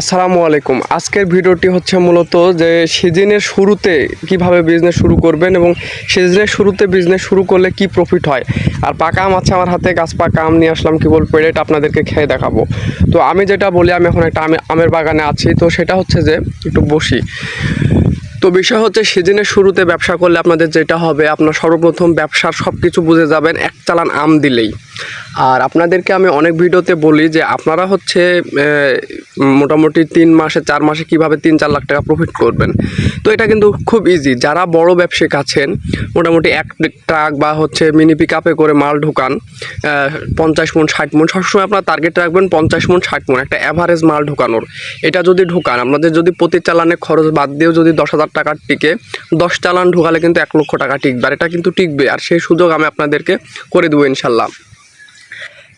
আসসালামু আলাইকুম। আজকের ভিডিওটি হচ্ছে মূলত যে সিজনের শুরুতে কীভাবে বিজনেস শুরু করবেন এবং সিজনের শুরুতে বিজনেস শুরু করলে কি প্রফিট হয়। আর পাকা আম আছে আমার হাতে, গাছ পাকা আম নিয়ে আসলাম কি বল পেড়েট আপনাদেরকে খেয়ে দেখাবো। তো আমি যেটা বলি, আমি এখন একটা আমের বাগানে আছি, তো সেটা হচ্ছে যে একটু বসি। তো বিষয় হচ্ছে, সিজনের শুরুতে ব্যবসা করলে আপনাদের যেটা হবে, আপনার সর্বপ্রথম ব্যবসার সব কিছু বুঝে যাবেন, এক চালান আম দিলেই। আর আপনাদেরকে আমি অনেক ভিডিওতে বলি যে আপনারা হচ্ছে মোটামুটি তিন মাসে, চার মাসে কীভাবে তিন, চার লাখ টাকা প্রফিট করবেন। তো এটা কিন্তু খুব ইজি যারা বড় ব্যবসায়িক আছেন, মোটামুটি এক ট্রাক বা হচ্ছে মিনি পিক আপে করে মাল ঢুকান পঞ্চাশ মন, ষাট মন, সবসময় আপনার টার্গেট রাখবেন পঞ্চাশ মন, ষাট মন, একটা অ্যাভারেজ মাল ঢুকানোর। এটা যদি ঢুকান, আপনাদের যদি প্রতি চালানে খরচ বাদ দিয়েও যদি দশ হাজার টাকার টিকে, দশ চালান ঢুকালে কিন্তু এক লক্ষ টাকা টিকবে, আর এটা কিন্তু টিকবে। আর সেই সুযোগ আমি আপনাদেরকে করে দেবো ইনশাল্লাহ।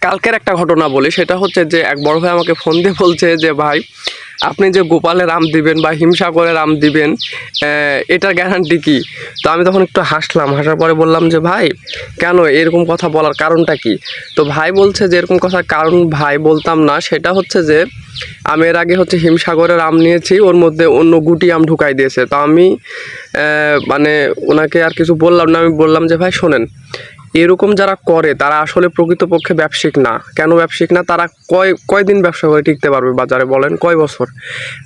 কালকের একটা ঘটনা বলি, সেটা হচ্ছে যে এক বড় ভাই আমাকে ফোন দিয়ে বলছে যে, ভাই, আপনি যে গোপালের আম দিবেন বা হিমসাগরের আম দিবেন এটার গ্যারান্টি কি? তো আমি তখন একটু হাসলাম। হাসার পরে বললাম যে, ভাই, কেন? এরকম কথা বলার কারণটা কি? তো ভাই বলছে যে, এরকম কথার কারণ ভাই বলতাম না। সেটা হচ্ছে যে, আমি এর আগে হচ্ছে হিমসাগরের আম নিয়েছি, ওর মধ্যে অন্য গুটি আম ঢুকাই দিয়েছে। তো আমি মানে ওনাকে আর কিছু বললাম না। আমি বললাম যে, ভাই, শোনেন এরকম যারা করে, তারা আসলে প্রকৃতপক্ষে ব্যবসায়িক না। কেন ব্যবসায়িক না? তারা কয়, কয়দিন ব্যবসা করে টিকতে পারবে বাজারে বলেন? কয় বছর?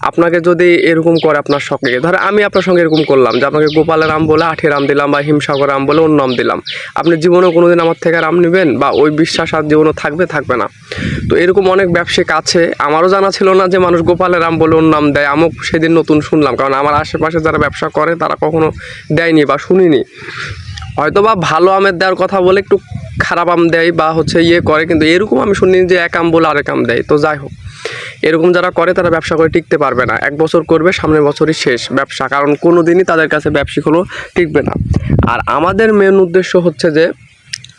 আপনাকে যদি এরকম করে আপনার সঙ্গে, ধর আমি আপনার সঙ্গে এরকম করলাম যে আপনাকে গোপালের আম বলে আঠের আম দিলাম বা হিমসাগর আম বলে অন্য আম দিলাম। আপনি জীবনে কোনো দিন আমার থেকে আম নেবেন বা ওই বিশ্বাস আর জীবনে থাকবে থাকবে না। তো এরকম অনেক ব্যবসায়িক আছে। আমারও জানা ছিল না যে মানুষ গোপালের আম বলে অন্য নাম দেয়। আমও সেদিন নতুন শুনলাম। কারণ আমার আশেপাশে যারা ব্যবসা করে, তারা কখনো দেয়নি বা শুনিনি। হয়তো বা ভালো আমের দেওয়ার কথা বলে একটু খারাপ আম দেয় বা হচ্ছে ইয়ে করে, কিন্তু এরকম আমি শুনি যে এক আম বলে আরেক আম দেয়। তো যাই হোক, এরকম যারা করে তারা ব্যবসা করে টিকতে পারবে না। এক বছর করবে, সামনের বছরই শেষ ব্যবসা, কারণ কোনো দিনই তাদের কাছে ব্যবসায়িক হলো টিকবে না। আর আমাদের মেন উদ্দেশ্য হচ্ছে যে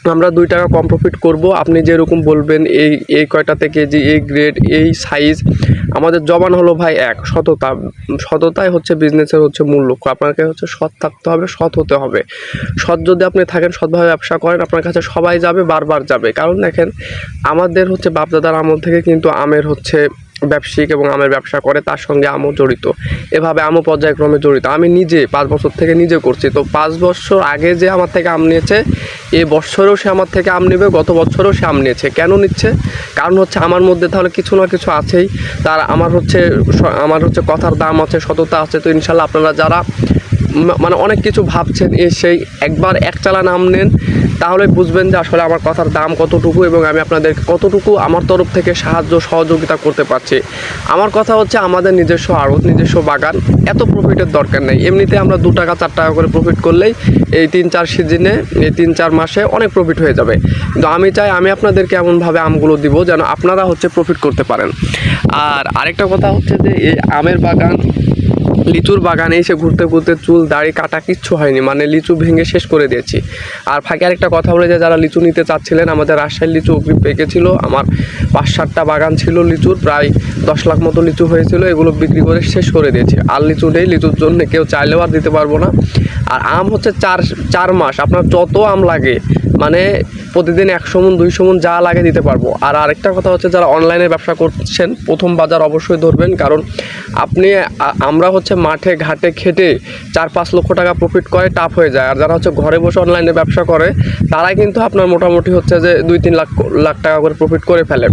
আমরা দুই টাকা কম প্রফিট করব। আপনি যেরকম বলবেন, এই এই কয়টা থেকে কেজি এই গ্রেড এই সাইজ আমাদের জবান হলো ভাই এক। সততা, সততাই হচ্ছে বিজনেসের হচ্ছে মূল লক্ষ্য। আপনাকে হচ্ছে সৎ থাকতে হবে, সৎ হতে হবে। সৎ যদি আপনি থাকেন, সৎভাবে ব্যবসা করেন, আপনার কাছে সবাই যাবে, বারবার যাবে। কারণ দেখেন, আমাদের হচ্ছে বাপদাদার আমল থেকে কিন্তু আমের হচ্ছে ব্যবসায়িক এবং আমের ব্যবসা করে, তার সঙ্গে আমও জড়িত। এভাবে আমও পর্যায়ক্রমে জড়িত। আমি নিজে পাঁচ বছর থেকে নিজে করছি। তো পাঁচ বছর আগে যে আমার থেকে আম নিয়েছে, এ বছরেও সে আমার থেকে আম নেবে, গত বছরেও সে আম নিয়েছে। কেন নিচ্ছে? কারণ হচ্ছে আমার মধ্যে তাহলে কিছু না কিছু আছেই। তার আমার হচ্ছে আমার হচ্ছে কথার দাম আছে, সততা আছে। তো ইনশাল্লাহ আপনারা যারা মানে অনেক কিছু ভাবছেন, এ সেই একবার এক চালা নাম নেন, তাহলে বুঝবেন যে আসলে আমার কথার দাম কতটুকু এবং আমি আপনাদের কতটুকু আমার তরফ থেকে সাহায্য, সহযোগিতা করতে পারছি। আমার কথা হচ্ছে আমাদের নিজস্ব আড়ত, নিজস্ব বাগান, এত প্রফিটের দরকার নেই। এমনিতে আমরা দু টাকা, চার টাকা করে প্রফিট করলেই এই তিন, চার সিজনে, এই তিন, চার মাসে অনেক প্রফিট হয়ে যাবে। কিন্তু আমি চাই আমি আপনাদেরকে এমনভাবে আমগুলো দিব যেন আপনারা হচ্ছে প্রফিট করতে পারেন। আর আরেকটা কথা হচ্ছে যে, এই আমের বাগান লিচুর বাগানে এসে ঘুরতে ঘুরতে চুল, দাড়ি কাটা কিচ্ছু হয়নি। মানে লিচু ভেঙে শেষ করে দিয়েছি। আর ফাঁকে আরেকটা কথা বলে যে, যারা লিচু নিতে চাচ্ছিলেন, আমাদের রাজশাহীর লিচু অগ্রিম পেকেছিল। আমার পাঁচ সাতটা বাগান ছিল লিচুর প্রায় দশ লাখ মতো লিচু হয়েছিল। এগুলো বিক্রি করে শেষ করে দিয়েছি। আর লিচু নেই, লিচুর জন্য কেউ চাইলেও আর দিতে পারব না। আর আম হচ্ছে চার চার মাস। আপনার যত আম লাগে মানে প্রতিদিন একশো মন দুইশো মন যা লাগে দিতে পারব। আর আরেকটা কথা হচ্ছে, যারা অনলাইনে ব্যবসা করছেন, প্রথম বাজার অবশ্যই ধরবেন। কারণ আপনি আমরা হচ্ছে মাঠে, ঘাটে, খেটে চার পাঁচ লক্ষ টাকা প্রফিট করে টাফ হয়ে যায়। আর যারা হচ্ছে ঘরে বসে অনলাইনে ব্যবসা করে, তারাই কিন্তু আপনার মোটামুটি হচ্ছে যে দুই তিন লাখ লাখ টাকা করে প্রফিট করে ফেলে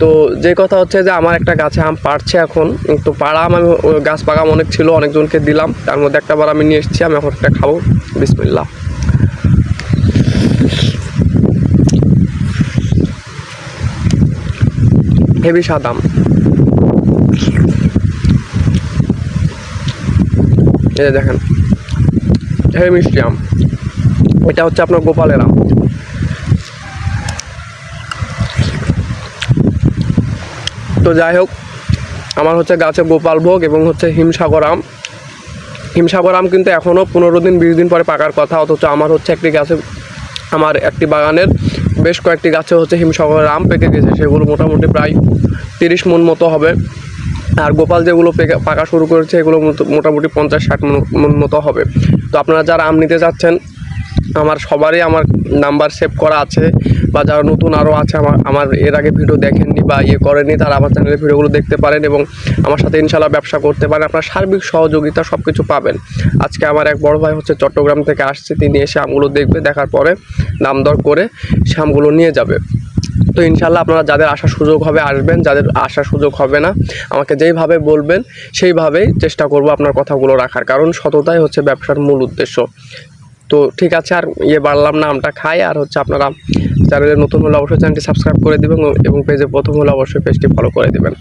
তো যে কথা হচ্ছে যে, আমার একটা গাছে আম পাড়ছে এখন। তো পাড়া আম আমি গাছ পাকাম অনেক ছিল, অনেকজনকে দিলাম। তার মধ্যে একটা বার আমি নিয়ে এসেছি, আমি এখন একটা খাব। বিসমিল্লাহ। হেভি সাদাম এই দেখেন, হেভি মিষ্টি আম। এটা হচ্ছে আপনার গোপালের আম। তো যাই হোক, আমার হচ্ছে গাছে গোপাল ভোগ এবং হচ্ছে হিমসাগর আম। হিমসাগর আম কিন্তু এখনও পনেরো দিন, বিশ দিন পরে পাকার কথা, অথচ আমার হচ্ছে একটি গাছে, আমার একটি বাগানের বেশ কয়েকটি গাছে হচ্ছে হিমসাগরের আম পেকে গেছে, সেগুলো মোটামুটি প্রায় তিরিশ মন মতো হবে। আর গোপাল যেগুলো পেকে- পাকা শুরু করেছে, এগুলো মোট- মোটামুটি পঞ্চাশ ষাট মন মতো হবে। তো আপনারা যারা আম নিতে যাচ্ছেন, আমার সবারই আমার নাম্বার সেভ করা আছে, বা যারা নতুন আরও আছে, আমার আমার এর আগে ভিডিও দেখেননি বা ইয়ে করেননি, তারা আমার চ্যানেলের ভিডিওগুলো দেখতে পারেন এবং আমার সাথে ইনশাল্লাহ ব্যবসা করতে পারেন। আপনার সার্বিক সহযোগিতা সব কিছু পাবেন। আজকে আমার এক বড় ভাই হচ্ছে চট্টগ্রাম থেকে আসছে, তিনি এসে আমগুলো দেখবে, দেখার পরে দাম দর করে সে আমগুলো নিয়ে যাবে। তো ইনশাল্লাহ আপনারা যাদের আসার সুযোগ হবে আসবেন, যাদের আসার সুযোগ হবে না, আমাকে যেইভাবে বলবেন, সেইভাবেই চেষ্টা করব আপনার কথাগুলো রাখার, কারণ সততাই হচ্ছে ব্যবসার মূল উদ্দেশ্য। তো ঠিক আছে, আর ইয়ে বাড়লাম না, আমটা খাই, আর হচ্ছে আপনারা চ্যানেলে নতুন হলে অবশ্যই চ্যানেলটি সাবস্ক্রাইব করে দেবেন এবং পেজে প্রথম হলে অবশ্যই পেজটি ফলো করে দেবেন।